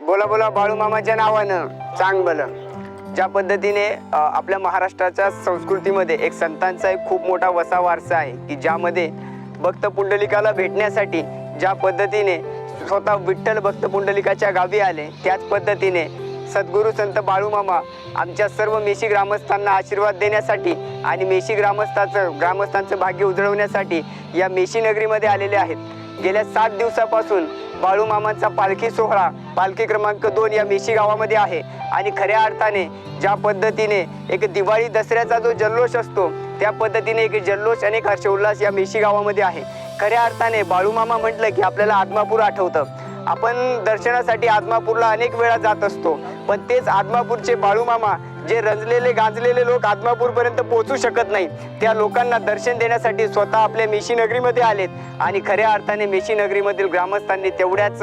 बोला बोला बाळू मामाच्या नावानं. चांग बलं. ज्या पद्धतीने आपल्या महाराष्ट्राच्या संस्कृतीमध्ये एक संतांचा एक खूप मोठा वसा वारसा आहे की ज्यामध्ये भक्त पुंडलिकाला भेटण्यासाठी ज्या पद्धतीने स्वतः विठ्ठल भक्त पुंडलिकाच्या गावी आले त्याच पद्धतीने सद्गुरू संत बाळूमामा आमच्या सर्व मेशी ग्रामस्थांना आशीर्वाद देण्यासाठी आणि मेशी ग्रामस्थाचं ग्रामस्थांचं भाग्य उजळवण्यासाठी या मेशी नगरीमध्ये आलेले आहेत. गेल्या सात दिवसापासून बाळूमामांचा पालखी सोहळा पालखी क्रमांक दोन या मेशी गावामध्ये आहे. आणि खऱ्या अर्थाने ज्या पद्धतीने एक दिवाळी दसऱ्याचा जो जल्लोष असतो त्या पद्धतीने एक जल्लोष आणि एक हर्षोल्लास या मेशी गावामध्ये आहे. खऱ्या अर्थाने बाळूमामा म्हटलं की आपल्याला आदमापूर आठवतं. आपण दर्शनासाठी आदमापूरला अनेक वेळा जात असतो. पण तेच आदमापूरचे बाळूमामा जे रंजलेले गांजलेले लोक आदमापूरपर्यंत पोहोचू शकत नाही त्या लोकांना दर्शन देण्यासाठी स्वतः आपल्या मेशी नगरीमध्ये आलेत. आणि खऱ्या अर्थाने मेशी नगरीमधील ग्रामस्थांनी तेवढ्याच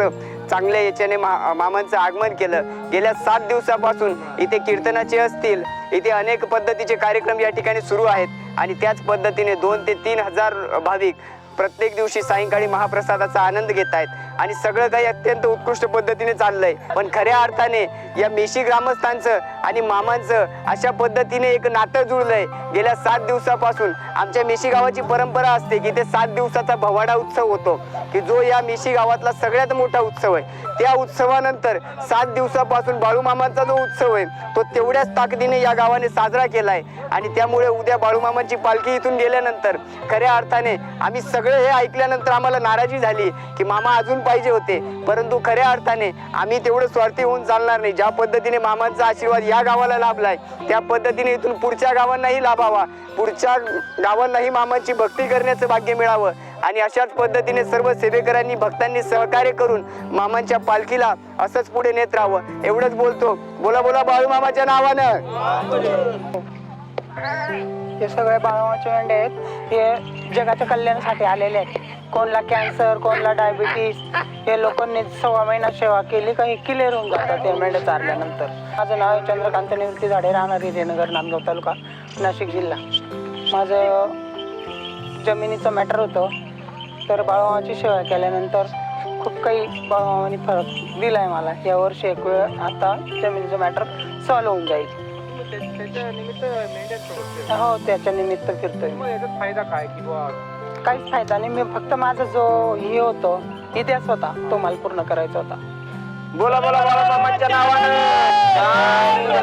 चांगल्या याच्याने मा मामांचं आगमन केलं. गेल्या सात दिवसापासून इथे कीर्तनाचे असतील इथे अनेक पद्धतीचे कार्यक्रम या ठिकाणी सुरू आहेत. आणि त्याच पद्धतीने दोन ते तीन हजार भाविक प्रत्येक दिवशी सायंकाळी महाप्रसादाचा आनंद घेत आहेत. आणि सगळं काही अत्यंत उत्कृष्ट पद्धतीने चाललंय. पण खऱ्या अर्थाने या मेशी ग्रामस्थांचं आणि मामांचं अशा पद्धतीने एक नातं जुळलंय. गेल्या सात दिवसापासून आमच्या मेशी गावाची परंपरा असते की ते सात दिवसाचा भवाडा उत्सव होतो की जो या मेशी गावातला सगळ्यात मोठा उत्सव आहे. त्या उत्सवानंतर सात दिवसापासून बाळूमामांचा जो उत्सव आहे तो तेवढ्याच ताकदीने या गावाने साजरा केलाय. आणि त्यामुळे उद्या बाळूमामांची पालखी इथून गेल्यानंतर खऱ्या अर्थाने आम्ही सगळे हे ऐकल्यानंतर आम्हाला नाराजी झाली की मामा अजून पाहिजे होते. परंतु खऱ्या अर्थाने आम्ही तेवढं स्वार्थी होऊन चालणार नाही. ज्या पद्धतीने मामांचा आशीर्वाद या गावाला लाभलाय त्या पद्धतीने इथून पुढच्या गावांनाही लाभावा. पुढच्या गावांनाही मामांची भक्ती करण्याचं भाग्य मिळावं. आणि अशाच पद्धतीने सर्व सेवेकरांनी भक्तांनी सहकार्य करून मामांच्या पालखीला असंच पुढे नेत राहावं. एवढंच बोलतो. बोला बोला बाळू मामाच्या नावानं. हे सगळे बाळमाचे मेंढे आहेत. हे जगाच्या कल्याणासाठी आलेले आहेत. कोणला कॅन्सर कोणला डायबिटीस हे लोकांनी सव्वा महिना सेवा केली का हे क्लिअर होऊन जातात ते मेंढे चारल्यानंतर. माझं नाव आहे चंद्रकांत निवृत्ती झाडे राहणार हिरेनगर नांदगाव तालुका नाशिक जिल्हा. माझं जमिनीचं मॅटर होतं. तर बाळमाची सेवा केल्यानंतर खूप काही बाळमामाने फरक दिला आहे मला. यावर्षी एक वेळ आता जमिनीचं मॅटर सॉल्व होऊन जाईल. त्याच्या निमित्त हो त्याच्या निमित्त फिरतोय. मग याचा फायदा काय किंवा काहीच फायदा नाही. मी फक्त माझा जो हे होतो इतिहास होता तो मला पूर्ण करायचा होता. बोला बोला बाळू मामाच्या नावानं. सांग.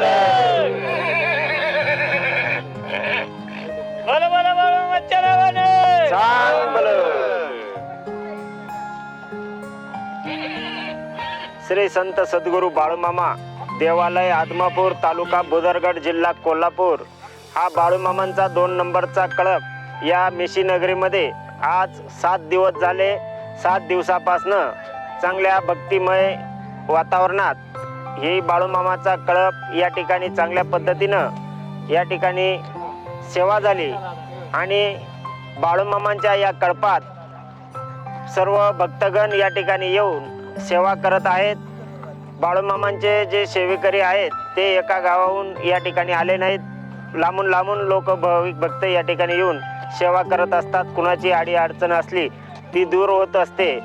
श्री संत सद्गुरू बाळूमामा. देवालय आदमापूर तालुका बुदरगड जिल्हा कोल्हापूर. हा बाळूमामांचा दोन नंबरचा कळप या मिशीनगरीमध्ये आज सात दिवस झाले. सात दिवसापासनं चांगल्या भक्तिमय वातावरणात ही बाळूमामाचा कळप या ठिकाणी चांगल्या पद्धतीनं या ठिकाणी सेवा झाली आणि बाळूमामांच्या या कळपात सर्व भक्तगण या ठिकाणी येऊन सेवा करत आहेत. बाळूमामांचे जे सेवेकरी आहेत ते एका गावाहून या ठिकाणी आले नाहीत. लांबून लांबून लोक भाविक भक्त या ठिकाणी येऊन सेवा करत असतात. कुणाची आडी अडचण असली ती दूर होत असते.